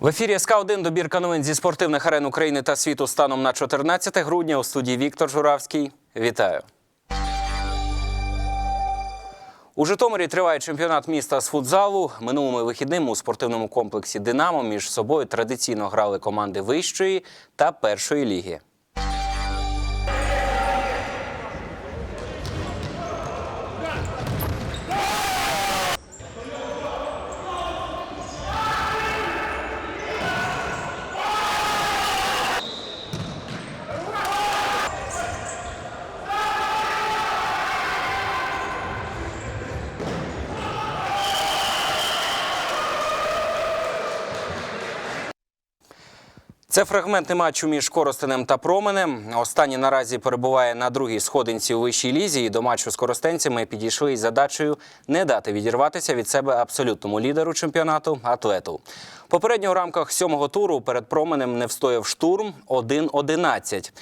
В ефірі СК 1 добірка новин зі спортивних арен України та світу станом на 14 грудня у студії Віктор Журавський. Вітаю. У Житомирі триває чемпіонат міста з футзалу. Минулими вихідними у спортивному комплексі Динамо між собою традиційно грали команди вищої та першої ліги. Це фрагменти матчу між Коростенем та Променем. Останній наразі перебуває на другій сходинці у вищій лізі. І до матчу з коростенцями підійшли із задачею не дати відірватися від себе абсолютному лідеру чемпіонату атлету. Попередньо у рамках сьомого туру перед променем не встояв штурм 1-11.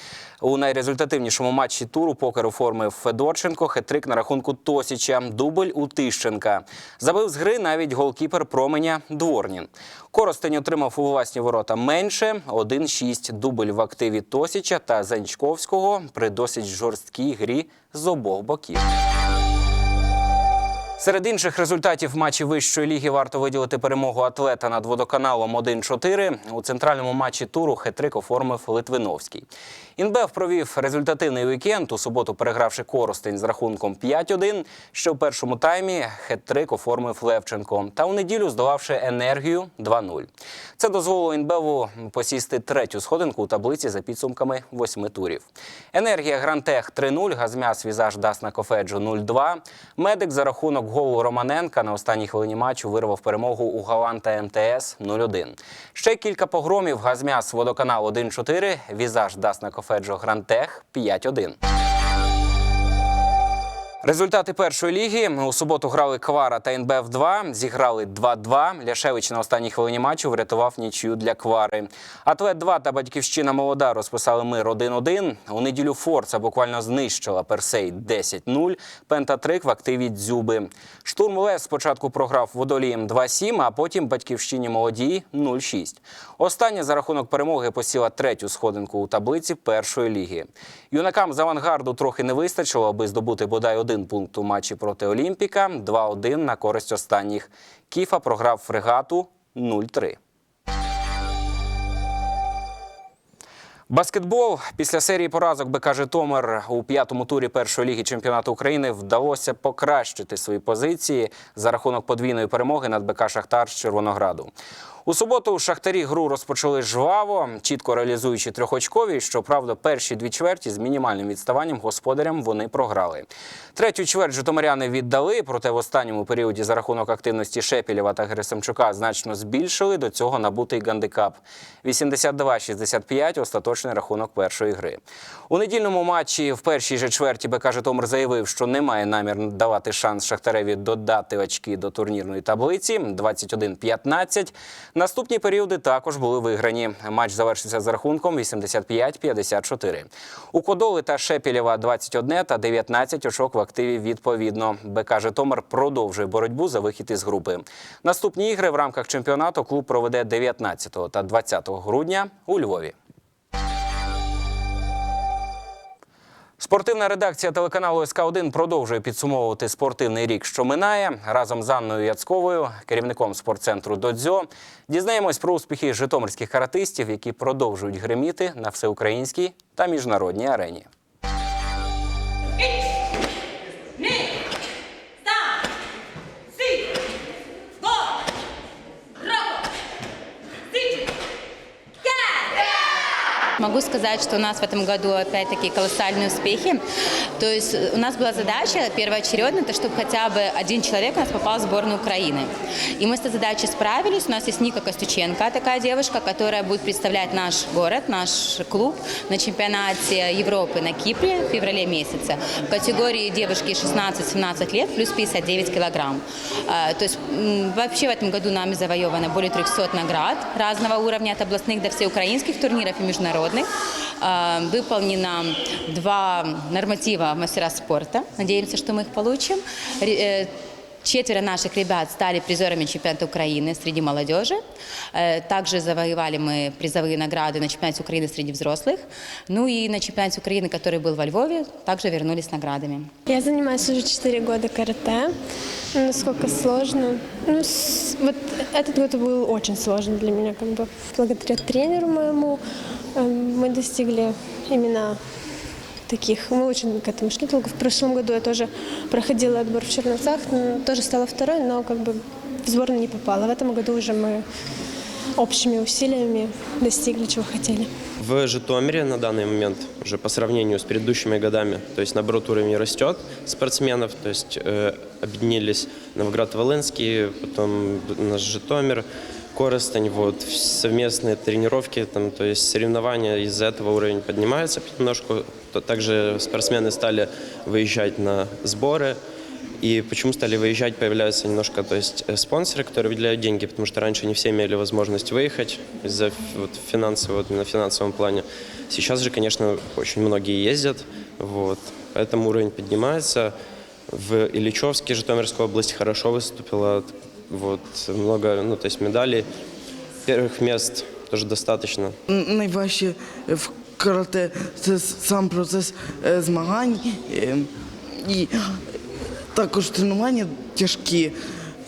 У найрезультативнішому матчі туру покер оформив Федорченко, хетрик на рахунку Тосіча, дубль у Тищенка. Забив з гри навіть голкіпер променя Дворнін. Коростень отримав у власні ворота менше 1-6 дубль в активі Тосіча та Занчковського при досить жорсткій грі з обох боків. Серед інших результатів матчі вищої ліги варто виділити перемогу атлета над водоканалом 1-4. У центральному матчі туру хетрик оформив Литвиновський. Інбев провів результативний вікенд. У суботу перегравши Коростень з рахунком 5-1, що в першому таймі хет-трик оформив Левченко. Та у неділю здолавши енергію 2-0. Це дозволило Інбеву посісти третю сходинку у таблиці за підсумками восьми турів. Енергія Грантех 3-0, Газмяс Візаж Дасна Кофеджо 0-2. Медик за рахунок голу Романенка на останній хвилині матчу вирвав перемогу у Галанта МТС 0-1. Ще кілька погромів Газмяс Водоканал 1-4, Візаж Дасна Кофеджо Грантех 5-1. Результати першої ліги у суботу грали Квара та НБФ 2 зіграли 2-2. Ляшевич на останній хвилині матчу врятував нічию для Квари. Атлет 2 та батьківщина молода розписали мир 1-1. У неділю Форца буквально знищила Персей 10-0. Пентатрик в активі Дзюби. Штурм Лес спочатку програв водолієм 2-7, а потім батьківщині молоді 0-6. Остання за рахунок перемоги посіла третю сходинку у таблиці першої ліги. Юнакам з авангарду трохи не вистачило, аби здобути бодай один пункт у матчі проти Олімпіка. 2-1 на користь останніх. Кіфа програв фрегату 0-3. Баскетбол після серії поразок БК Житомир у п'ятому турі першої ліги чемпіонату України вдалося покращити свої позиції за рахунок подвійної перемоги над БК Шахтар з Червонограду. У суботу шахтарі гру розпочали жваво, чітко реалізуючи трьохочкові. Щоправда, перші дві чверті з мінімальним відставанням господарям вони програли. Третю чверть житомиряни віддали, проте в останньому періоді за рахунок активності Шепілєва та Герасимчука значно збільшили до цього набутий гандикап. 82-65 – остаточний рахунок першої гри. У недільному матчі в першій же чверті БК Житомир заявив, що не має намір давати шанс Шахтареві додати очки до турнірної таблиці 21-15. Наступні періоди також були виграні. Матч завершився з рахунком 85-54. У Кодоли та Шепілєва 21 та 19 очок в активі відповідно. БК Житомир продовжує боротьбу за вихід із групи. Наступні ігри в рамках чемпіонату клуб проведе 19 та 20 грудня у Львові. Спортивна редакція телеканалу СК 1 продовжує підсумовувати спортивний рік, що минає разом з Анною Яцковою, керівником спортцентру Додзьо. Дізнаємось про успіхи житомирських каратистів, які продовжують гриміти на всеукраїнській та міжнародній арені. Могу сказать, что у нас в этом году опять-таки колоссальные успехи. То есть у нас была задача первоочередно, это чтобы хотя бы один человек у нас попал в сборную Украины. И мы с этой задачей справились. У нас есть Ника Костюченко, такая девушка, которая будет представлять наш город, наш клуб на чемпионате Европы на Кипре в феврале месяце в категории девушки 16-17 лет плюс 59 килограмм. А, То есть вообще в этом году нами завоевано более 300 наград разного уровня от областных до всеукраинских турниров и международных. А, Выполнено два норматива мастера спорта. Надеемся, что мы их получим. Ре- э, Четверо наших ребят стали призерами чемпионата Украины среди молодежи. Э, Также завоевали мы призовые награды на чемпионате Украины среди взрослых. Ну и на чемпионате Украины, который был во Львове, также вернулись с наградами. Я занимаюсь уже 4 года карате. Ну, Насколько сложно. Ну, с- вот этот год был очень сложный для меня. Как бы. Благодаря тренеру моему эм, мы достигли именно таких. Мы очень к этому шли. Только в прошлом году я тоже проходила отбор в Черновцах, м, тоже стала второй, но как бы в сборную не попала. В этом году уже мы общими усилиями достигли, чего хотели. В Житомире на данный момент, уже по сравнению с предыдущими годами, то есть наоборот уровень растет спортсменов, то есть э, объединились Новоград-Волынский, потом наш Житомир, Коростень, вот, в- совместные тренировки, там, то есть соревнования, из-за этого уровень поднимается немножко. То- Также спортсмены стали выезжать на сборы, и почему стали выезжать, появляются немножко, то есть э, спонсоры, которые выделяют деньги, потому что раньше не все имели возможность выехать из-за вот, финансового, вот, на финансовом плане. Сейчас же, конечно, очень многие ездят, вот, поэтому уровень поднимается. В Ильичевске, Житомирская область хорошо выступила, вот, много, ну, то есть медалей. Первых мест тоже достаточно. Найважче в карате сам процес е, змагань е, і також тренування тяжкі.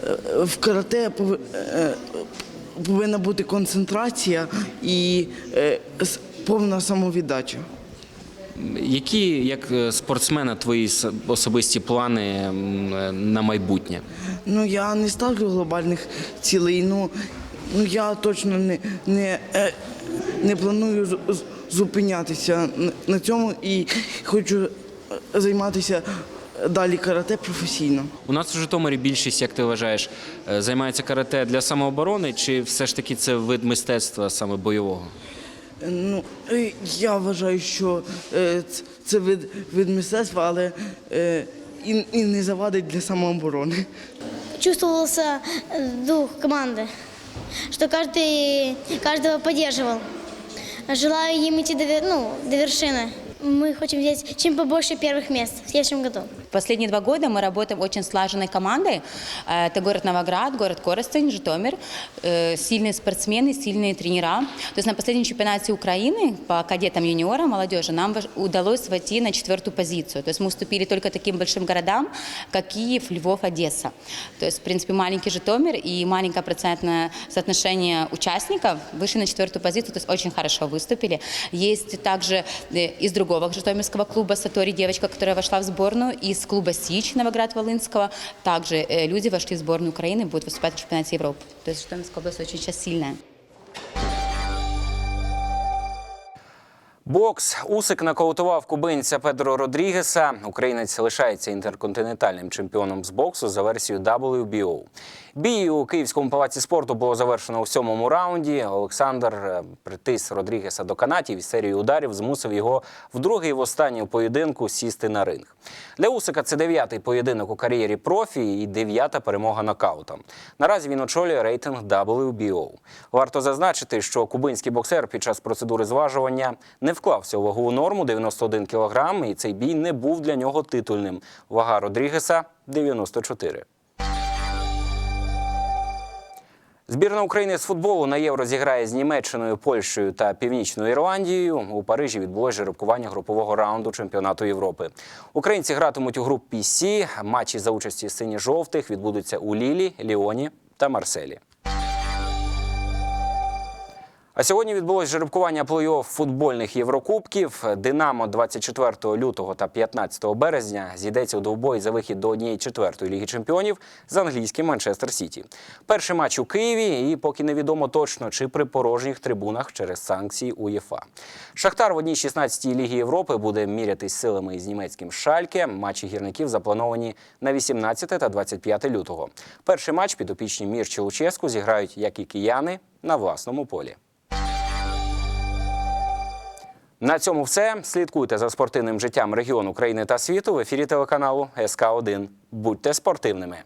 Е, В карате е, повинна бути концентрація і е, повна самовіддача. Які, як спортсмена, твої особисті плани на майбутнє? Ну я не ставлю глобальних цілей. Ну, ну я точно не, не, не планую зупинятися на- цьому і хочу займатися далі карате професійно. У нас у Житомирі більшість, як ти вважаєш, е, займається карате для самооборони, чи все ж таки це вид мистецтва саме бойового? Ну, е, я вважаю, що е, ц- це вид, вид мистецтва, але е, і, і не завадить для самооборони. чувствовался э, дух команды, что каждый каждого поддерживал. Желаю им идти до, вер- ну, до вершины. Мы хотим взять чем побольше первых мест в следующем году. Последние два года мы работаем очень слаженной командой. Э, Это город Новоград, город Коростень, Житомир. Э, Сильные спортсмены, сильные тренера. То есть на последнем чемпионате Украины по кадетам юниорам, молодежи, нам удалось войти на четвертую позицию. То есть мы уступили только таким большим городам, как Киев, Львов, Одесса. То есть, в принципе, маленький Житомир и маленькое процентное соотношение участников вышли на четвертую позицию, то есть очень хорошо выступили. Есть также э, из другого житомирского клуба «Сатори» девочка, которая вошла в сборную, из клуба «Сич» Новоград-Волынского. Также э, люди вошли в сборную Украины, будут выступать в чемпионате Европы. То есть Житомирская область очень сейчас сильная. Бокс Усик нокаутував кубинця Педро Родрігеса. Українець лишається інтерконтинентальним чемпіоном з боксу за версією WBO. Бій у Київському палаці спорту було завершено у сьомому раунді. Олександр е, притис Родрігеса до канатів і серією ударів змусив його в другий і в останній поєдинку сісти на ринг. Для Усика це дев'ятий поєдинок у кар'єрі профі і дев'ята перемога нокаутом. Наразі він очолює рейтинг WBO. Варто зазначити, що кубинський боксер під час процедури зважування не вклався у вагову норму 91 кг, і цей бій не був для нього титульним. Вага Родрігеса 94. Збірна України з футболу на євро зіграє з Німеччиною, Польщею та Північною Ірландією. У Парижі відбулось жеребкування групового раунду чемпіонату Європи. Українці гратимуть у групі Сі. Матчі за участі сині-жовтих відбудуться у Лілі, Ліоні та Марселі. А сьогодні відбулось жеребкування плей-офф футбольних єврокубків. Динамо 24 лютого та 15 березня зійдеться у довбой за вихід до однієї четвертої ліги чемпіонів з англійським Манчестер Сіті. Перший матч у Києві, і поки невідомо точно, чи при порожніх трибунах через санкції УЄФА. Шахтар в одній 16-й лігі Європи буде мірятись силами із німецьким Шальке. Матчі гірників заплановані на 18 та 25 лютого. Перший матч підопічні Мірчі Луческу зіграють, як і кияни, на власному полі. На цьому все. Слідкуйте за спортивним життям регіону України та світу в ефірі телеканалу СК 1 Будьте спортивними.